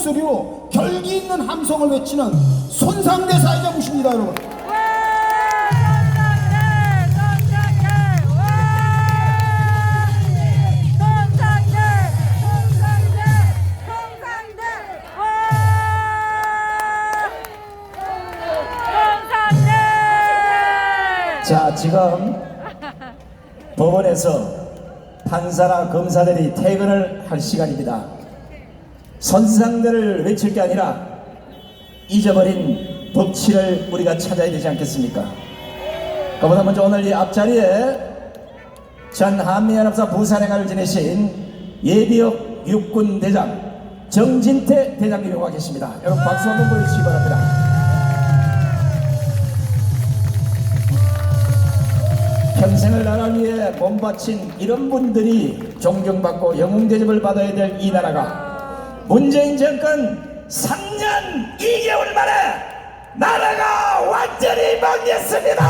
목소리로 결기 있는 함성을 외치는 손상대 사회자 모십니다 여러분 자, 지금 법원에서 판사나 검사들이 퇴근을 할 시간입니다. 선상들을 외칠 게 아니라 잊어버린 법치를 우리가 찾아야 되지 않겠습니까? 그보다 먼저 오늘 이 앞자리에 전 한미연합사 부산행을 지내신 예비역 육군 대장 정진태 대장님이 와 계십니다. 여러분 박수 한번 보내주시기 바랍니다. 평생을 나라를 위해 몸바친 이런 분들이 존경받고 영웅 대접을 받아야 될 이 나라가 문재인 정권 3년 2개월 만에 나라가 완전히 망했습니다.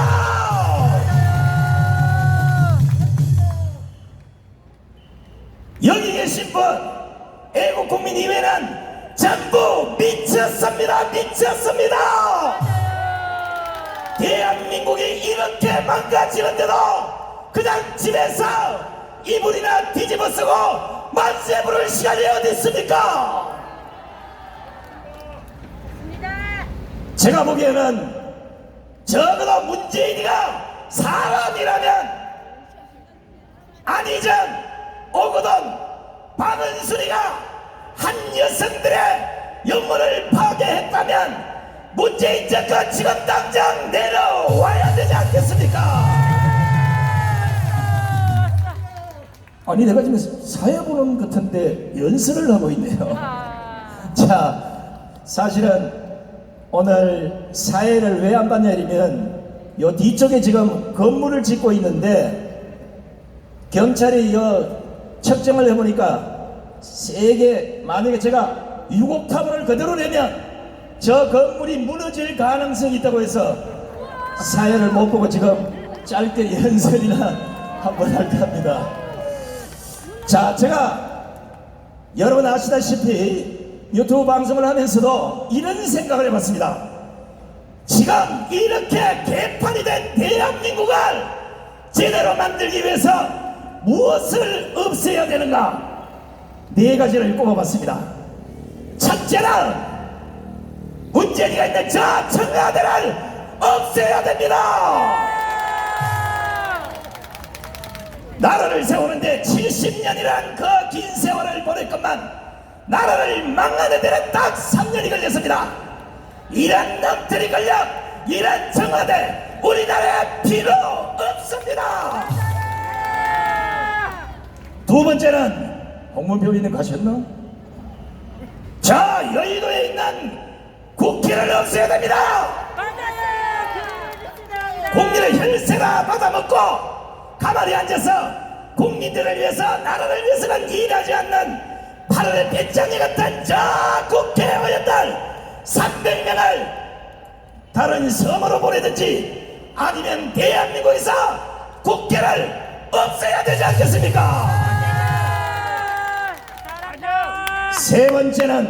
여기 계신 분 애국 국민 이외는 전부 미쳤습니다. 미쳤습니다. 대한민국이 이렇게 망가지는데도 그냥 집에서 이불이나 뒤집어 쓰고 만세 부를 시간이 어디 있습니까? 제가 보기에는 적어도 문재인이가 사람이라면 안희정, 오거돈, 박은순이가 한 여성들의 영혼을 파괴했다면 문재인 정권 지금 당장 내려와야 되지 않겠습니까? 아니 내가 지금 사회보는 같은데 연설을 하고 있네요. 자, 사실은 오늘 사회를 왜 안 받냐 이러면 요 뒤쪽에 지금 건물을 짓고 있는데 경찰이 요 측정을 해보니까 세개 만약에 제가 유곡타분을 그대로 내면 저 건물이 무너질 가능성이 있다고 해서 사회를 못 보고 지금 짧게 연설이나 한번 할까 합니다. 자, 제가 여러분 아시다시피 유튜브 방송을 하면서도 이런 생각을 해봤습니다. 지금 이렇게 개판이 된 대한민국을 제대로 만들기 위해서 무엇을 없애야 되는가? 네 가지를 꼽아봤습니다. 첫째는 문재인이가 있는 저 청와대를 없애야 됩니다. 나라를 세우는데 70년이란 그 긴 세월을 보낼 것만 나라를 망하는 데는 딱 3년이 걸렸습니다. 이런 놈들이 걸려 이런 청와대 우리나라에 필요 없습니다. 두 번째는 홍문표 있는 가셨나? 자 여의도에 있는 국회를 없애야 됩니다. 국민의 혈세가 받아먹고 가만히 앉아서 국민들을 위해서 나라를 위해서는 일하지 않는 8월의 배짱이 같은 저 국회의원들 300명을 다른 섬으로 보내든지 아니면 대한민국에서 국회를 없애야 되지 않겠습니까? 세 번째는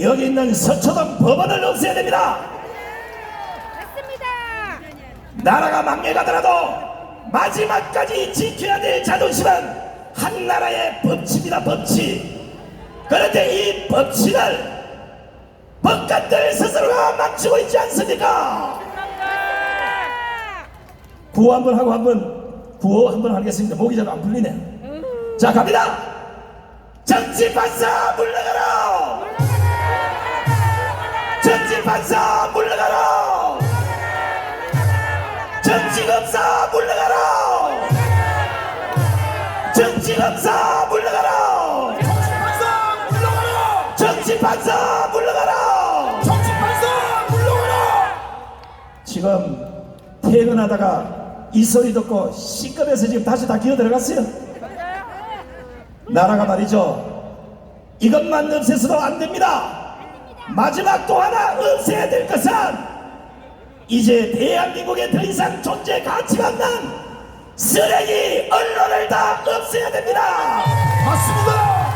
여기 있는 서초동 법원을 없애야 됩니다. 나라가 망해가더라도 마지막까지 지켜야 될 자존심은 한 나라의 법치입니다 법치 그런데 이 법치를 법관들 스스로가 망치고 있지 않습니까? 구호 한번 하고 한번 구호 한번 하겠습니다. 목이 잘 안 풀리네. 자 갑니다. 정치 판사 물러가라! 정치 판사 정치검사 물러가라! 정치판사 물러가라! 정치판사 물러가라! 정치판사 물러가라! 지금 퇴근하다가 이 소리 듣고 시급해서 지금 다시 다 기어 들어갔어요. 나라가 말이죠. 이것만 없애서도 안 됩니다. 마지막 또 하나 없애야 될 것은 이제 대한민국에 더 이상 존재 가치가 없는 쓰레기 언론을 다 없애야 됩니다 맞습니다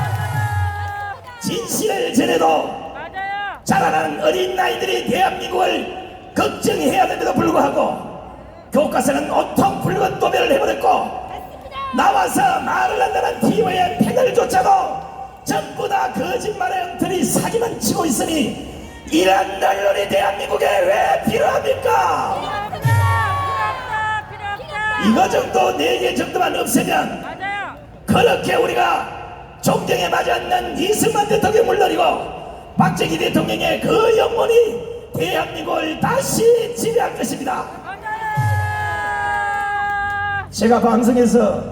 진실을 전해도. 자라나는 어린 나이들이 대한민국을 걱정해야 됨에도 불구하고 교과서는 온통 붉은 도배를 해버렸고 나와서 말을 한다는 TV의 패널조차도 전부 다 거짓말의 엉터리 사기만 치고 있으니 이런 언론이 대한민국에 왜 이거 정도 네 개 정도만 없애면 맞아요. 그렇게 우리가 존경에 맞지 않는 이승만 대통령 물론이고 박정희 대통령의 그 영혼이 대한민국을 다시 지배할 것입니다. 맞아요. 제가 방송에서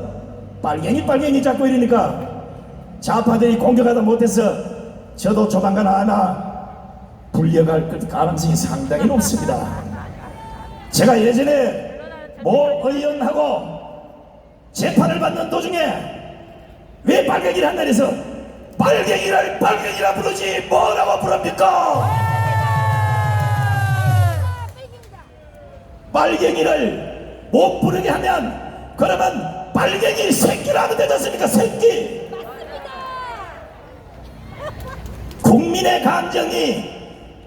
빨갱이 빨갱이 잡고 이러니까 좌파들이 공격하다 못해서 저도 조만간 아마 불려갈 그 가능성이 상당히 높습니다. 제가 예전에 모 의원하고 재판을 받는 도중에 왜 빨갱이를 한다 해서 빨갱이를 빨갱이라 부르지 뭐라고 부릅니까? 빨갱이를 못 부르게 하면 그러면 빨갱이 새끼라 하면 되지 않습니까? 새끼. 국민의 감정이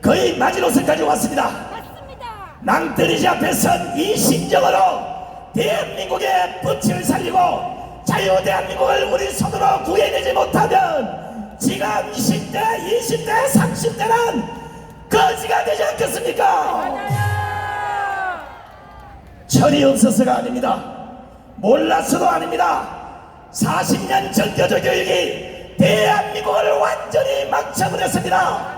거의 마지노선까지 왔습니다 낭떠러지 앞에 선이 심정으로 대한민국의 법치를 살리고 자유 대한민국을 우리 손으로 구해내지 못하면 지금 10대, 20대, 30대는 거지가 되지 않겠습니까? 철이 없어서가 아닙니다. 몰라서도 아닙니다. 40년 전교조 교육이 대한민국을 완전히 망쳐버렸습니다.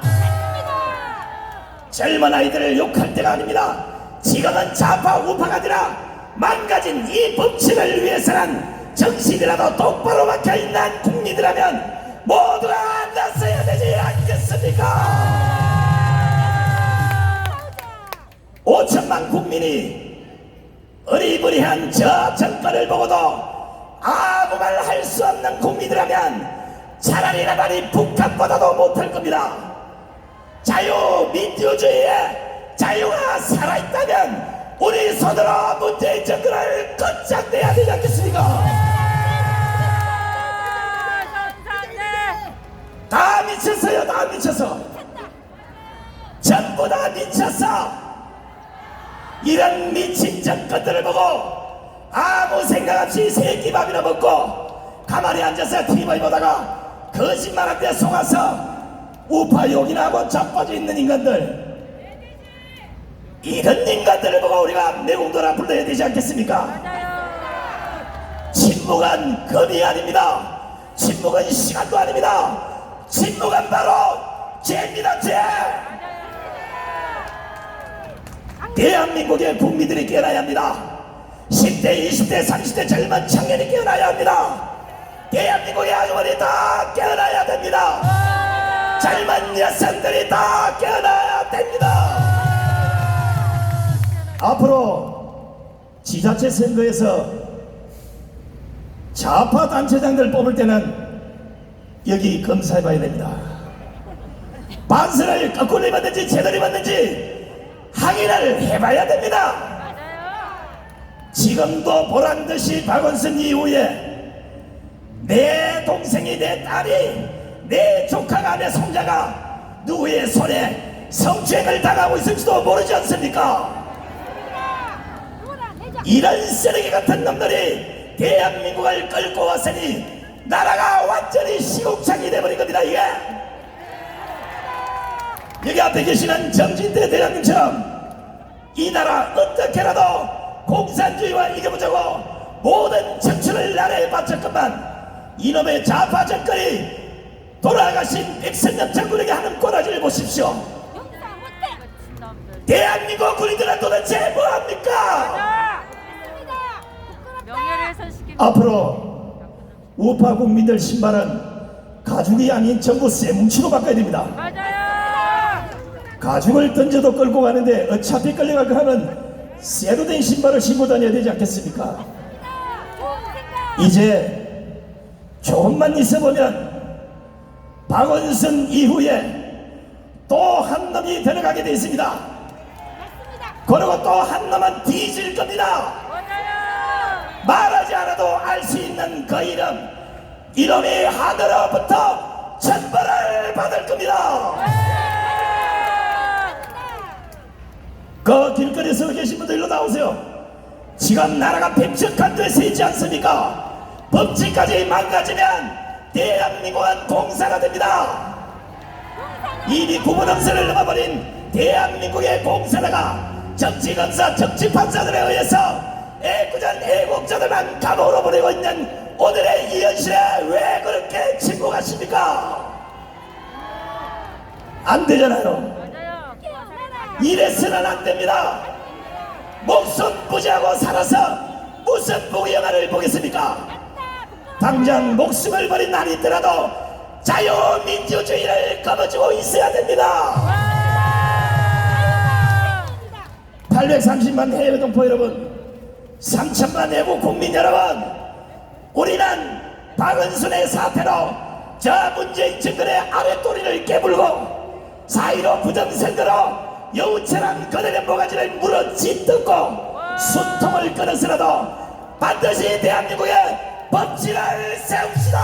젊은 아이들을 욕할 때가 아닙니다. 지금은 좌파 우파가 아니라 망가진 이 법치를 위해서는 정신이라도 똑바로 박혀있는 국민이라면 모두가 나서야 되지 않겠습니까? 5천만 국민이 어리버리한 저 정권을 보고도 아무 말 할 수 없는 국민이라면 차라리 나발이 북한보다도 못할 겁니다. 자유 민주주의에 자유가 살아있다면 우리 손으로 문재인 정권을 끝장내야 되지 않겠습니까? 다 미쳤어요, 다 미쳤어. 전부 다 미쳤어. 이런 미친 정권들을 보고 아무 생각 없이 새끼밥이나 먹고 가만히 앉아서 TV 보다가 거짓말한테 속아서 우파 욕이나 하고 자빠져 있는 인간들 이런 인간들을 보고 우리가 내공도라 불러야 되지 않겠습니까? 침묵은 금이 아닙니다. 침묵은 시간도 아닙니다. 침묵은 바로 죄입니다, 죄! 대한민국의 국민들이 깨어나야 합니다. 10대, 20대, 30대 젊은 청년이 깨어나야 합니다. 대한민국의 아주머니 다 깨어나야 됩니다. 젊은 여성들이 다 깨어나야 됩니다. 앞으로 지자체 선거에서 좌파 단체장들 뽑을 때는 여기 검사해 봐야 됩니다. 반스를 거꾸로 입었는지 제대로 입었는지 확인을 해봐야 됩니다. 지금도 보란 듯이 박원순 이후에 내 동생이 내 딸이 내 조카가 내 손자가 누구의 손에 성추행을 당하고 있을지도 모르지 않습니까? 이런 쓰레기 같은 놈들이 대한민국을 끌고 왔으니 나라가 완전히 시국창이 돼버린 겁니다 이게 여기 앞에 계시는 정진대 대장님처럼 이 나라 어떻게라도 공산주의와 이겨보자고 모든 청춘을 나라에 바쳤건만 이놈의 좌파 정권이 돌아가신 백선엽 장군에게 하는 꼬라지를 보십시오. 대한민국 군인들은 도대체 뭐합니까. 앞으로 우파 국민들 신발은 가죽이 아닌 전부 쇠뭉치로 바꿔야 됩니다 맞아요. 가죽을 던져도 끌고 가는데 어차피 끌려갈 거 하면 쇠로 된 신발을 신고 다녀야 되지 않겠습니까? 이제 조금만 있어보면 박원순 이후에 또 한 놈이 들어가게 돼 있습니다. 그리고 또 한 놈은 뒤질 겁니다. 맞아요. 말하지 않아도 알 수 있는 그 이름 이름이 하늘로부터 천벌을 받을 겁니다. 그 길거리에 서 계신 분들 일로 나오세요. 지금 나라가 폐척한 데서 있지 않습니까? 법치까지 망가지면 대한민국은 공사가 됩니다. 이미 구분음세를 넘어버린 대한민국의 공사다가 정치검사 정치판사들에 의해서 애구전 애국자들만 감옥으로 보내고 있는 오늘의 이 현실에 왜 그렇게 침묵하십니까? 안 되잖아요. 이래서는 안 됩니다. 목숨 부지하고 살아서 무슨 부영화를 보겠습니까? 당장 목숨을 버린 날이 있더라도 자유민주주의를 거머쥐고 있어야 됩니다. 830만 해외 동포 여러분, 3천만 외국 국민 여러분, 우리는 박은순의 사태로 저 문재인 정권의 아랫도리를 깨물고 사이로 부정선거로 여우처럼 그들의 모가지를 물어 짓듣고 수통을 끊어서라도 반드시 대한민국에 법치를 세웁시다.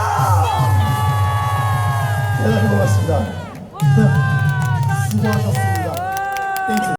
대단히 고맙습니다. 네, 수고하셨습니다.